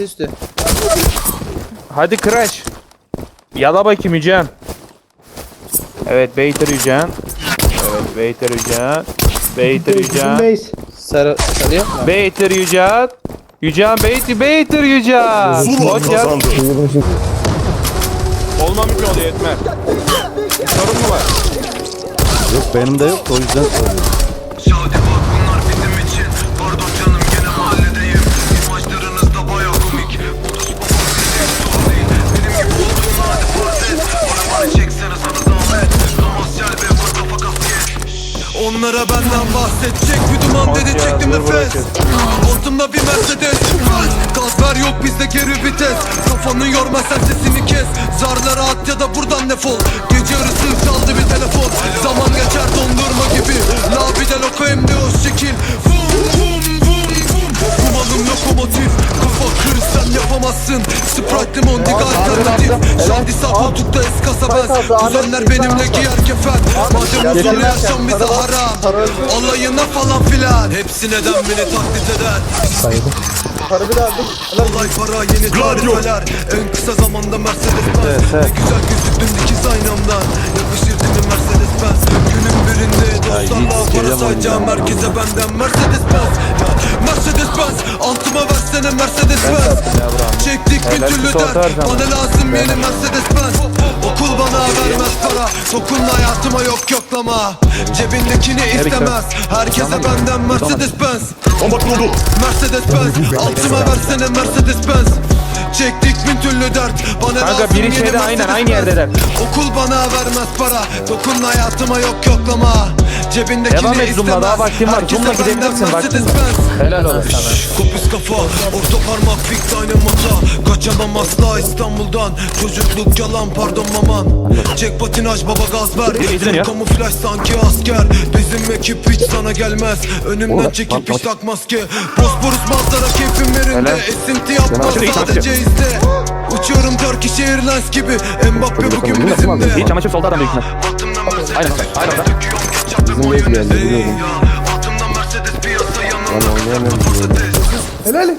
üstü. Hadi Crash. Yala bakayım Yücen. Evet Beyter Yücen. Evet Beyter Yücen. Beyter Yücen. Base. Sarı, sarıyor mu? Beyter Yücen. Yücen Beyter Beyter Yücen. Hoş geldin. Olmamış oluyor yetmez. Bir sorun mu var? Yok benim de yok o yüzden soruyorum. Onlara benden bahsedecek bir duman dur nefes. Altımda bir Mercedes Gaz ver yok bizde geri vites. Kafanı yorma sen sesini kes. Zarlara at ya da buradan defol. Gece yarısı çaldı bir telefon sen yapamazsın Sprite limon diga alternatif. Şandisa koltukta eskasa ben Kuzenler benimle giyer kefen. Madem huzurlu yaşam bize haram. Alayına falan filan. Hepsi neden beni taklit eder? Para bir. Kolay para yeni tarifeler. En kısa zamanda Mercedes Benz. Ne güzel gözüktün dikiz aynamdan. Yakışır değil mi Mercedes Benz. Günün birinde hiç para sayacağım ya. Herkese benden. Mercedes Benz Mercedes Benz Altıma versene Mercedes Benz. Çektik bin türlü dert. Bana lazım yeni Mercedes Benz. Okul bana vermez para. Dokunma hayatıma yok yoklama. Cebindekini istemez. Herkese benden Mercedes Benz. Mercedes Benz Altıma versene Mercedes Benz Çektik bin türlü dert. Bana Kanka biri şeyde aynen, aynı yerdeler. Okul bana vermez para. Dokun hayatıma yok yoklama. Cebindekini Devam et Zoom'la, daha vaktin var. Zoom'la gidebilirsin, vaktin var. Helal olsun sana. Kopuz kafa, orta parmak fik dynamata Kaçamam asla İstanbul'dan. Çocukluk yalan pardon maman. Çek patinaj baba gaz ver. Kamuflaj sanki asker. Bizim ekip hiç sana gelmez. Önümden çekip hiç takmaz ki. Bosporus manzara keyfim yerinde. Esinti yapma Çamaşır iyi, sadece çamaşır. izle Uçuyorum Turkish Airlines gibi Mbappe bugün İyi bizimde çamaşır solda adam büyük ihtimal. Aynen, aynen Bizim ve wave geldi, biliyorum. Yanımda oynayamıyorum. Helal.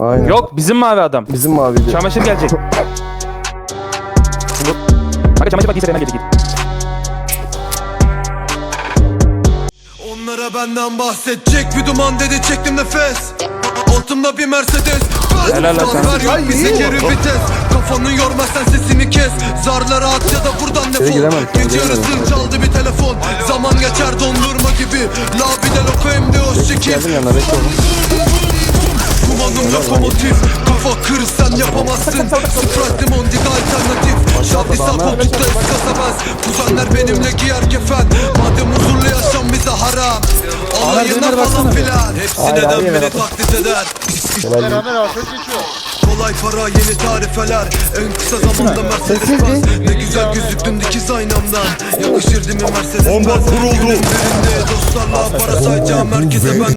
Aynen. Yok bizim mavi adam. Bizim maviydi. Çamaşır gelecek. Kanka çamaşır bak giysi hemen gelecek. Onlara benden bahsedecek bir duman dedi çektim nefes Altımda bir Mercedes. Helal ver yok bize geri vites Kafanı yorma sen sesini kes. Zarlara at ya da buradan defol. giremem, Gece giremem. yarısı çaldı bir telefon. Zaman geçer dondurma gibi. Labide loko hem de o şekil. Kumanım lokomotif. Kafa kır sen yapamazsın. Sprite limon dik alternatif. Şadisa koltukta eskasa benz Kuzenler benimle giyer kefen. Madem huzurlu yaşam bize haram Alayına falan filan Hepsi Hayır, neden hayır, beni hayır. taklit eder. Beraber afet geçiyor. Kolay para yeni tarifeler. En kısa zamanda Mercedes Benz. Ne güzel gözüktün dikiz aynamdan Yakışır değil mi Mercedes Bomba kuruldu. Dostlarla para sayacağım Herkese ben